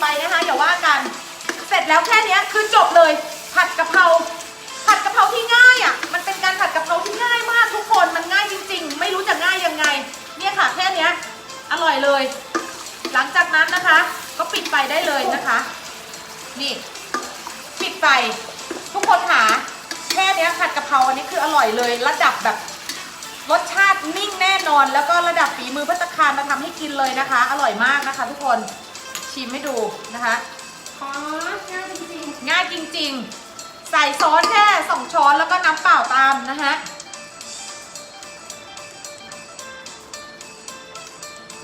ไปนะคะอย่าว่ากัน เสร็จแล้วแค่นี้คือจบเลย ผัดกะเพราผัดกะเพราที่ง่ายอะ มันเป็นการผัดกะเพราที่ง่ายมากทุกคนมันง่ายจริง ๆ ไม่รู้จะง่ายยังไง เนี่ยค่ะแค่เนี้ยอร่อยเลย หลังจากนั้นนะคะ ก็ปิดไฟได้เลยนะคะ นี่ ปิดไฟทุกคนค่ะแค่เนี้ยผัดกะเพราอันนี้คืออร่อยเลย ระดับแบบรสชาตินิ่งแน่นอน แล้วก็ระดับฝีมือพัตคารมาทำให้กินเลยนะคะ อร่อยมากนะคะ ทุกคน ชิมให้ดูนะคะของ่ายจริงง่ายจริง ๆ ใส่ซอสแค่สองช้อนแล้วก็น้ำเปล่าตามนะคะ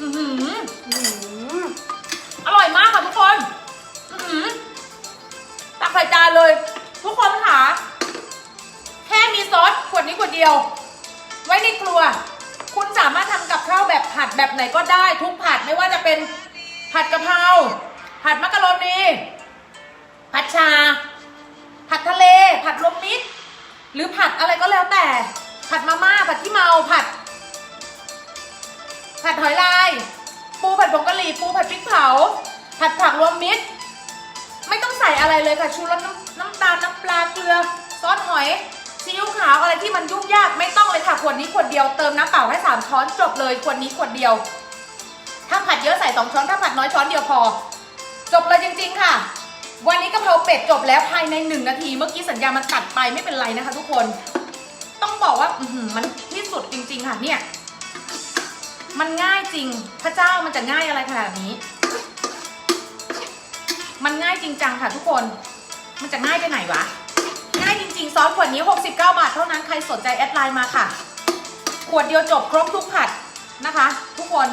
อือหือๆอืมอร่อยมากค่ะทุกคนอือหือตักใส่จานเลย ทุกคนค่ะแค่มีซอสขวดนี้ขวดเดียว ไว้ในครัว คุณสามารถทำกับข้าวแบบผัดแบบไหนก็ได้ ทุกผัดไม่ว่าจะเป็น ผัดกะเพรา ผัดมักกะโรนีผัดชา ผัดทะเล ผัดรวมมิตร หรือผัดอะไรก็แล้วแต่ ผัดมาม่า ผัดที่เมา ผัด ผัดหอยลาย ปูผัดผงกะหรี่ ปูผัดพริกเผา ผัดผักรวมมิตร ไม่ต้องใส่อะไรเลยค่ะ ชูรสน้ำน้ำตาล น้ำปลา เกลือ ซอสหอยซีอิ๊วขาวอะไรที่มันยุ่งยากไม่ต้องเลยค่ะขวดนี้ขวดเดียวเติมน้ำเปล่าให้สามช้อนจบเลยขวดนี้ขวดเดียว ถ้าผัดเยอะใส่สองช้อนถ้าผัดน้อยช้อนเดียวพอ จบเลยจริง ๆ ค่ะ วันนี้กะเพราเป็ดจบแล้วภายในหนึ่งนาที เมื่อกี้สัญญามันตัดไปไม่เป็นไรนะคะ ทุกคน ต้องบอกว่าอืมันที่สุดจริง ๆ ค่ะเนี่ย มันง่ายจริง พระเจ้ามันจะง่ายอะไรขนาดนี้ มันง่ายจริงจังค่ะ ทุกคน มันจะง่ายไปไหนวะง่ายจริงๆซอสขวดนี้ 69 บาทเท่านั้นใครสนใจแอดไลน์มาค่ะ ขวดเดียวจบครบทุกผัดนะคะ ทุกคน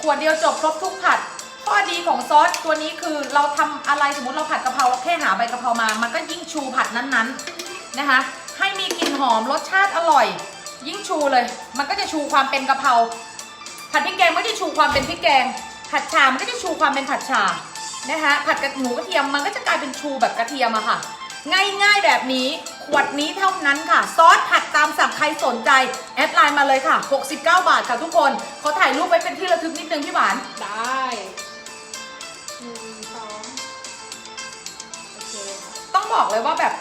ขวดเดียวจบครบทุกผัด ข้อดีของซอสตัวนี้คือเราทำอะไรสมมติเราผัดกะเพราเราแค่หาใบกะเพรามา มันก็ยิ่งชูผัดนั้นๆนะคะ ให้มีกลิ่นหอมรสชาติอร่อย ยิ่งชูเลย มันก็จะชูความเป็นกะเพราผัดพริกแกงไม่ได้ชูความเป็นพริกแกง ผัดชามันก็จะชูความเป็นผัดชานะคะผัดกับหมูกระเทียมมันก็จะกลายเป็นชูแบบกระเทียมอะค่ะ ง่ายๆแบบนี้ขวดนี้เท่านั้นค่ะ ซอสผัดตามสั่งใครสนใจ แอดไลน์มาเลยค่ะ 69 บาทค่ะทุกคนเขาถ่ายรูปไว้เป็นที่ระทึก นิดนึงพี่หวาน ได้หนึ่งสองโอเคค่ะต้องบอกเลยว่าแบบ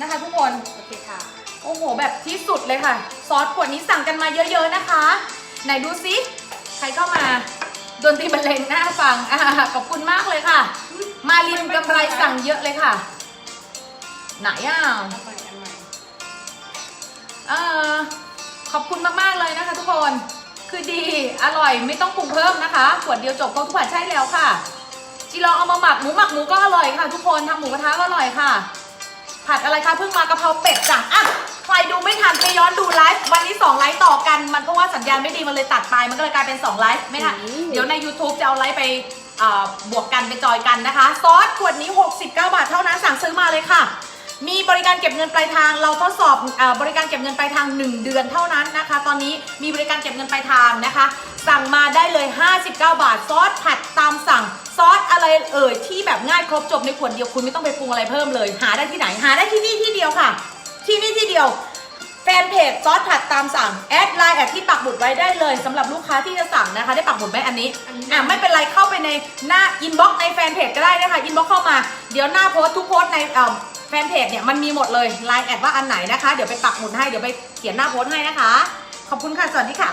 นะคะทุกคน โอเคค่ะ โอ้โห แบบที่สุดเลยค่ะ ซอสขวดนี้สั่งกันมาเยอะ ๆนะคะ ไหนดูซิใครเข้ามาดนตรีบรรเลงหน้าฟังอ่าขอบคุณมากเลยค่ะ มารินกำไรสั่งเยอะเลยค่ะ ไหนอะอันใหม่อันใหม่ เออขอบคุณมากๆเลยนะคะทุกคน คือดี อร่อยไม่ต้องปรุงเพิ่มนะคะ ขวดเดียวจบครบทุกผัดใช่แล้วค่ะ จีลองเอามาหมักหมูหมักหมูก็อร่อยค่ะ ทุกคนทำหมูกระทะก็อร่อยค่ะ ผัดอะไรคะเพิ่งมากะเพราเป็ดจ้ะอะใครดูไม่ทันไปย้อนดูไลฟ์วันนี้2ไลฟ์ต่อกัน มันก็ว่าสัญญาณไม่ดีมันเลยตัดไปมันก็เลยกลายเป็น2ไลฟ์ไม่ทันเดี๋ยวใน YouTube จะเอาไลฟ์ไปเอ่อบวกกันไปจอยกันนะคะ ซอสขวดนี้ 69 บาทเท่านั้นสั่งซื้อมาเลยค่ะ มีบริการเก็บเงินปลายทาง เราทดสอบเออบริการเก็บเงินปลายทาง 1 เดือนเท่านั้นนะคะ ตอนนี้มีบริการเก็บเงินปลายทางนะคะ สั่งมาได้เลย 59 บาท ซอสผัดตามสั่ง ซอสอะไรเอ่ยที่แบบง่ายครบจบในขวดเดียวคุณไม่ต้องไปปรุงอะไรเพิ่มเลย หาได้ที่ไหนหาได้ที่นี่ที่เดียวค่ะ ที่นี่ที่เดียวแฟนเพจซอสผัดตามสั่งแอดไลน์แอดที่ปักหมุดไว้ได้เลยสำหรับลูกค้าที่จะสั่งนะคะ ได้ปักหมุดไหมอันนี้อันนี้อะไม่เป็นไรเข้าไปในหน้าอินบ็อกซ์ในแฟนเพจก็ได้นะคะอินบ็อกซ์เข้ามาเดี๋ยวหน้าโพสต์ทุกโพสต์ในเอ่อ แฟนเพจเนี่ยมันมีหมดเลยไลน์แอดว่าอันไหนนะคะ เดี๋ยวไปปักหมุดให้เดี๋ยวไปเขียนหน้าโพสต์ให้นะคะ ขอบคุณค่ะ สวัสดีค่ะ